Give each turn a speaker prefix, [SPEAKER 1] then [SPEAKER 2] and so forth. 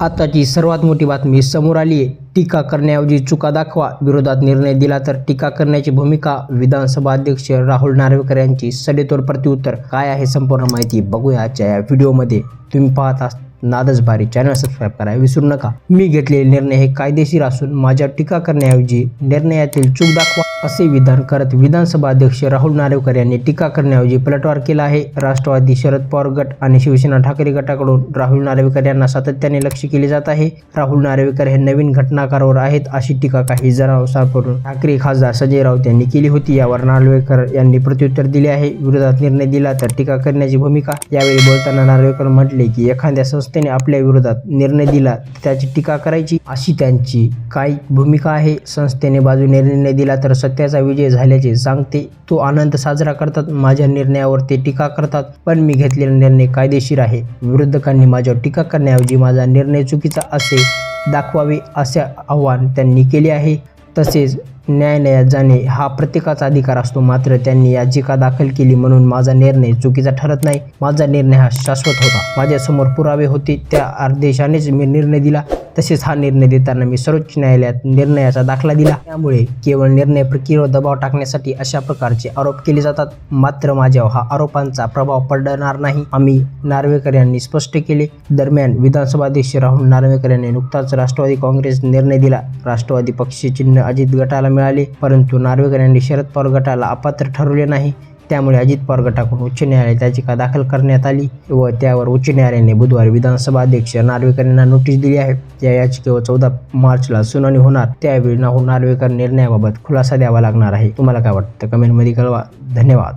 [SPEAKER 1] आताची सर्वात मोठी बातमी समोर आली आहे. टीका करण्याऐवजी चुका दाखवा. विरोधात निर्णय दिला तर टीका करण्याची भूमिका विधानसभा अध्यक्ष राहुल नार्वेकर यांची सडेतोड प्रत्युत्तर. काय आहे संपूर्ण माहिती बघूया आजच्या या व्हिडिओमध्ये. तुम्ही पाहत आहात नादच भारी चॅनल सबस्क्राईब करायला विसरू नका. मी घेतलेले निर्णय हे कायदेशीर असून माझ्या टीका करण्याऐवजी निर्णयातील चूक दाखवा. असे विधान करत विधानसभा अध्यक्ष राहुल नारेकर यांनी टीका करण्याऐवजी पलटवार केला आहे. राष्ट्रवादी शरद पवार गट आणि शिवसेना ठाकरे गटाकडून राहुल नार्वेकर यांना सातत्याने लक्ष केले जात आहे. राहुल नारेवेकर हे नवीन घटनाकारावर आहेत अशी टीका काही जणांसारकडून ठाकरे खासदार संजय राऊत यांनी केली होती. यावर नार्वेकर यांनी प्रत्युत्तर दिले आहे. विरोधात निर्णय दिला तर टीका करण्याची भूमिका यावेळी बोलताना नार्वेकर म्हटले की एखाद्या संस्थेने आपल्या विरोधात निर्णय दिला त्याची टीका करायची अशी त्यांची काय भूमिका आहे. संस्थेने बाजूने निर्णय दिला तर सत्याचा विजय झाल्याचे सांगते. तो आनंद साजरा करतात माझ्या निर्णयावर ते टीका करतात पण मी घेतलेला निर्णय कायदेशीर आहे. विरोधकांनी माझ्यावर टीका करण्याऐवजी माझा निर्णय चुकीचा असे दाखवावे असे आव्हान त्यांनी केले आहे. तसेच न्यायालयात जाणे हा प्रत्येकाचा अधिकार असतो मात्र त्यांनी याचिका दाखल केली म्हणून माझा निर्णय चुकीचा ठरत नाही. माझा निर्णय हा शाश्वत होता. माझ्यासमोर पुरावे होते त्या आदेशानेच मी निर्णय दिला. तसेच हा निर्णय देताना मी सर्वोच्च न्यायालयात निर्णयाचा दाखला दिला. त्यामुळे केवळ निर्णय प्रक्रियेवर दबाव टाकण्यासाठी अशा प्रकारचे आरोप केले जातात. मात्र माझ्यावर हा आरोपांचा प्रभाव पडणार नाही आम्ही नार्वेकर यांनी स्पष्ट केले. दरम्यान विधानसभा अध्यक्ष राहुल नार्वेकर यांनी नुकताच राष्ट्रवादी काँग्रेस निर्णय दिला. राष्ट्रवादी पक्ष चिन्ह अजित गटाला मिळाले परंतु नार्वेकर यांनी शरद पवार गटाला अपात्र ठरवले नाही. त्यामुळे अजित पवार गटाकडून उच्च न्यायालयात याचिका दाखल करण्यात आली व त्यावर उच्च न्यायालयाने बुधवारी विधानसभा अध्यक्ष नार्वेकर यांना नोटीस दिली आहे. या याचिकेवर चौदा मार्चला सुनावणी होणार. त्यावेळी राहुल नार्वेकर निर्णयाबाबत खुलासा द्यावा लागणार आहे. तुम्हाला काय वाटतं? कमेंटमध्ये कळवा. धन्यवाद.